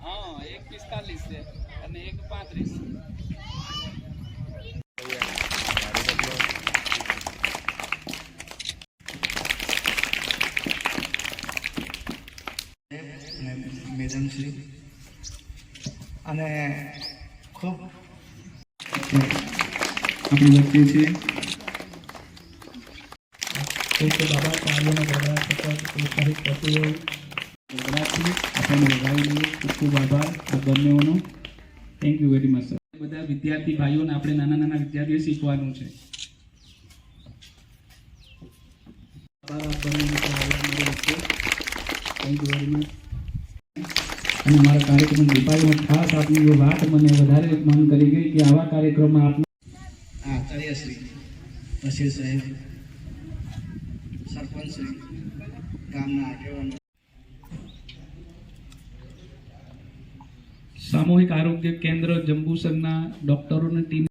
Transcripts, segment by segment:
હા, એક પિસ્તાલીસ છે અને એક પાંત્રીસ. મેડમશ્રી અને ખૂબ આપણી વ્યક્તિ છે. બાબા કાર્યના પ્રોત્સાહિત કરતું હોય ગરબાથી આપણને ખૂબ ખૂબ આભાર. આ બંનેઓનો thank you very much sir બધા વિદ્યાર્થી ભાઈઓને આપણે નાના નાના વિદ્યાર્થીઓ શીખવાનું છે. થેન્ક યુ વેરી મચ અને મારા કાર્યક્રમ દીપાવલીમાં ખાસ આપની જો વાત મને વધારે મન કરી ગઈ કે આવા કાર્યક્રમમાં આપને આચાર્યશ્રી બશીર સાહેબ સરપંચશ્રી ગામના આગેવાનો. સામૂહિક આરોગ્ય કેન્દ્ર જંબુસરના ડોક્ટરોની ટીમ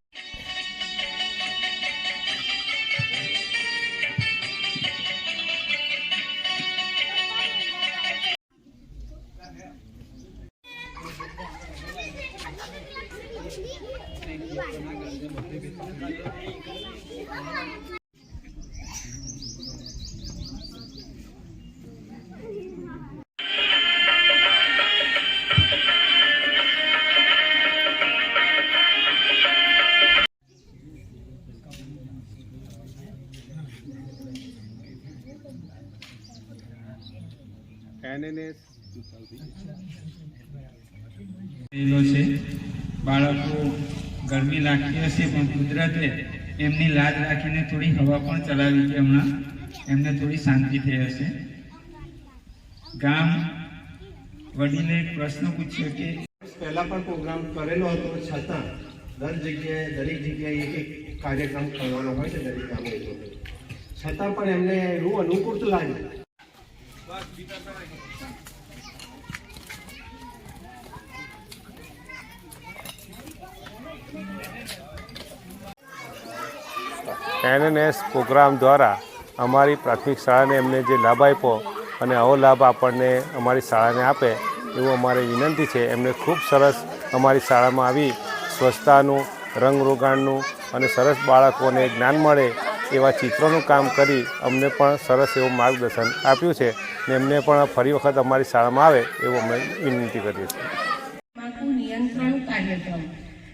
છે. બાળકો ગરમી લાગતી હશે પણ કુદરતે એમની લાજ રાખીને થોડી હવા પણ ચલાવી છે હમણાં. એમને થોડી શાંતિ થઈ હશે. ગામ વડીને એક પ્રશ્ન પૂછ્યો કે પહેલા પણ પ્રોગ્રામ કરેલો હતો છતાં દર જગ્યાએ દરેક જગ્યાએ એક એક કાર્યક્રમ કરવાનો હોય છે દરેક ગામે છતાં પણ એમને એવું અનુકૂળ લાગ્યું. એનએનએસ પ્રોગ્રામ દ્વારા અમારી પ્રાથમિક શાળાને એમને જે લાભ આપ્યો અને આવો લાભ આપણને અમારી શાળાને આપે, એવું અમારી વિનંતી છે. એમને ખૂબ સરસ અમારી શાળામાં આવી સ્વચ્છતાનું, રંગરોગાણનું અને સરસ બાળકોને જ્ઞાન મળે એવા ચિત્રોનું કામ કરી અમને પણ સરસ એવું માર્ગદર્શન આપ્યું છે. ને એમને પણ ફરી વખત અમારી શાળામાં આવે એવું અમે વિનંતી કરીએ છીએ. નિયંત્રણ કાર્યક્રમ.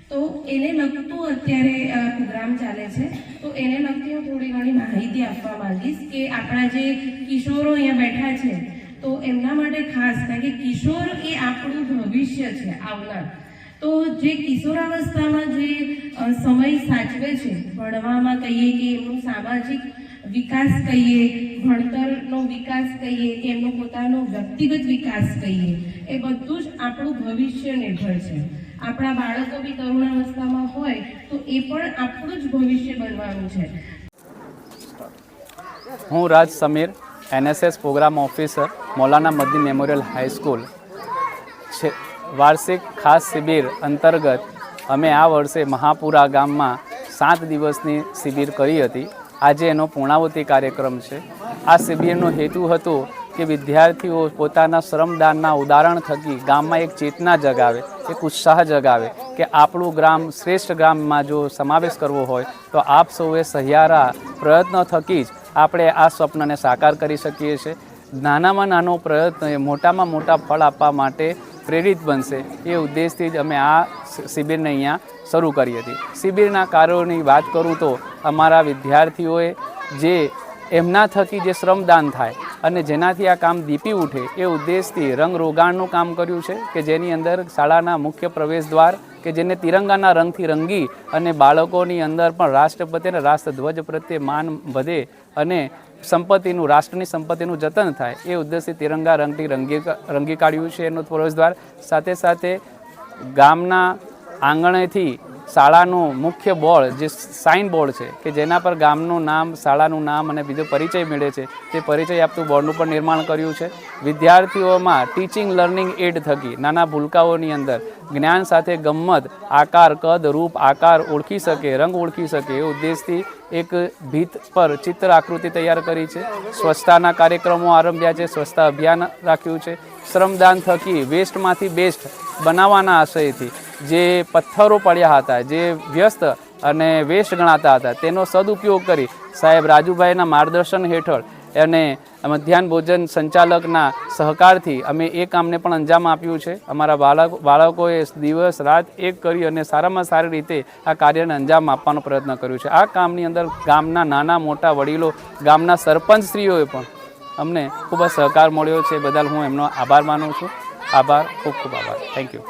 તો એને લગતું અત્યારે પ્રોગ્રામ ચાલે છે. તો એને લગતી હું થોડી ઘણી માહિતી આપવા માંગીશ કે આપણા જે કિશોરો અહીંયા બેઠા છે, તો એમના માટે ખાસ કારણ કે કિશોર એ આપણું ભવિષ્ય છે, આવનાર. તો જે કિશોરાવસ્થામાં જે સમય સાચવે છે, ભણવામાં કહીએ કે એમનું સામાજિક વિકાસ કહીએ, ભણતરનો વિકાસ કહીએ, કે એમનો પોતાનો વ્યક્તિગત વિકાસ કહીએ, એ બધું જ આપણું ભવિષ્ય નિર્ભર છે. આપણા બાળકો બી તરુણાવસ્થામાં હોય, તો એ પણ આપણું જ ભવિષ્ય બનવાનું છે. હું Raj Sameer, NSS program officer, Maulana Maddi memorial high school છે, વાર્ષિક ખાસ શિબિર અંતર્ગત અમે આ વર્ષે મહાપુરા ગામમાં સાત દિવસની શિબિર કરી હતી. આજે એનો પૂર્ણાવતી કાર્યક્રમ છે. આ શિબિરનો હેતુ હતો કે વિદ્યાર્થીઓ પોતાના શ્રમદાનના ઉદાહરણ થકી ગામમાં એક ચેતના જગાવે, એક ઉત્સાહ જગાવે કે આપણું ગ્રામ શ્રેષ્ઠ ગ્રામમાં જો સમાવેશ કરવો હોય તો આપ સૌએ સહિયારા પ્રયત્નો થકી જ આપણે આ સ્વપ્નને સાકાર કરી શકીએ છીએ. નાનામાં નાનો પ્રયત્ન એ મોટામાં મોટા ફળ આપવા માટે પ્રેરિત બનશે. એ ઉદ્દેશથી જ અમે આ શિબિરને અહીંયા શરૂ કરી હતી. શિબિરના કાર્યોની વાત કરું તો અમારા વિદ્યાર્થીઓએ જે એમના થકી જે શ્રમદાન થાય અને જેનાથી આ કામ દીપી ઉઠે એ ઉદ્દેશથી રંગ રોગાણનું કામ કર્યું છે કે જેની અંદર શાળાના મુખ્ય પ્રવેશ દ્વાર કે જેને તિરંગાના રંગથી રંગી અને બાળકોની અંદર પણ રાષ્ટ્રપતિ અને રાષ્ટ્રધ્વજ પ્રત્યે માન વધે અને સંપત્તિનું, રાષ્ટ્રની સંપત્તિનું જતન થાય એ ઉદ્દેશથી તિરંગા રંગથી રંગી રંગી કાઢ્યું છે એનું પ્રવેશ દ્વાર. સાથે સાથે ગામના આંગણેથી શાળાનું મુખ્ય બોર્ડ, જે સાઇન બોર્ડ છે, કે જેના પર ગામનું નામ, શાળાનું નામ અને બીજો પરિચય મળે છે, તે પરિચય આપતું બોર્ડનું પણ નિર્માણ કર્યું છે. વિદ્યાર્થીઓમાં ટીચિંગ લર્નિંગ એડ થકી નાના ભૂલકાઓની અંદર જ્ઞાન સાથે ગમ્મત, આકાર, કદ, રૂપ, આકાર ઓળખી શકે, રંગ ઓળખી શકે એ ઉદ્દેશથી એક ભીત પર ચિત્ર આકૃતિ તૈયાર કરી છે. સ્વચ્છતાના કાર્યક્રમો આરંભ્યા છે, સ્વચ્છતા અભિયાન રાખ્યું છે. શ્રમદાન થકી વેસ્ટમાંથી બેસ્ટ બનાવવાના આશયથી જે પથ્થરો પડ્યા હતા, જે વ્યસ્ત અને વેસ્ટ ગણાતા હતા, તેનો સદુપયોગ કરી સાહેબ રાજુભાઈના માર્ગદર્શન હેઠળ અને મધ્યાહન ભોજન સંચાલકના સહકારથી અમે એ કામને પણ અંજામ આપ્યું છે. અમારા બાળક, બાળકોએ દિવસ, રાત એક કરી અને સારામાં સારી રીતે આ કાર્યને અંજામ આપવાનો પ્રયત્ન કર્યો છે. આ કામની અંદર ગામના નાના મોટા વડીલો, ગામના સરપંચશ્રીઓએ પણ અમને ખૂબ જ સહકાર મળ્યો છે. બદલ હું એમનો આભાર માનું છું. આભાર, ખૂબ ખૂબ આભાર. Thank you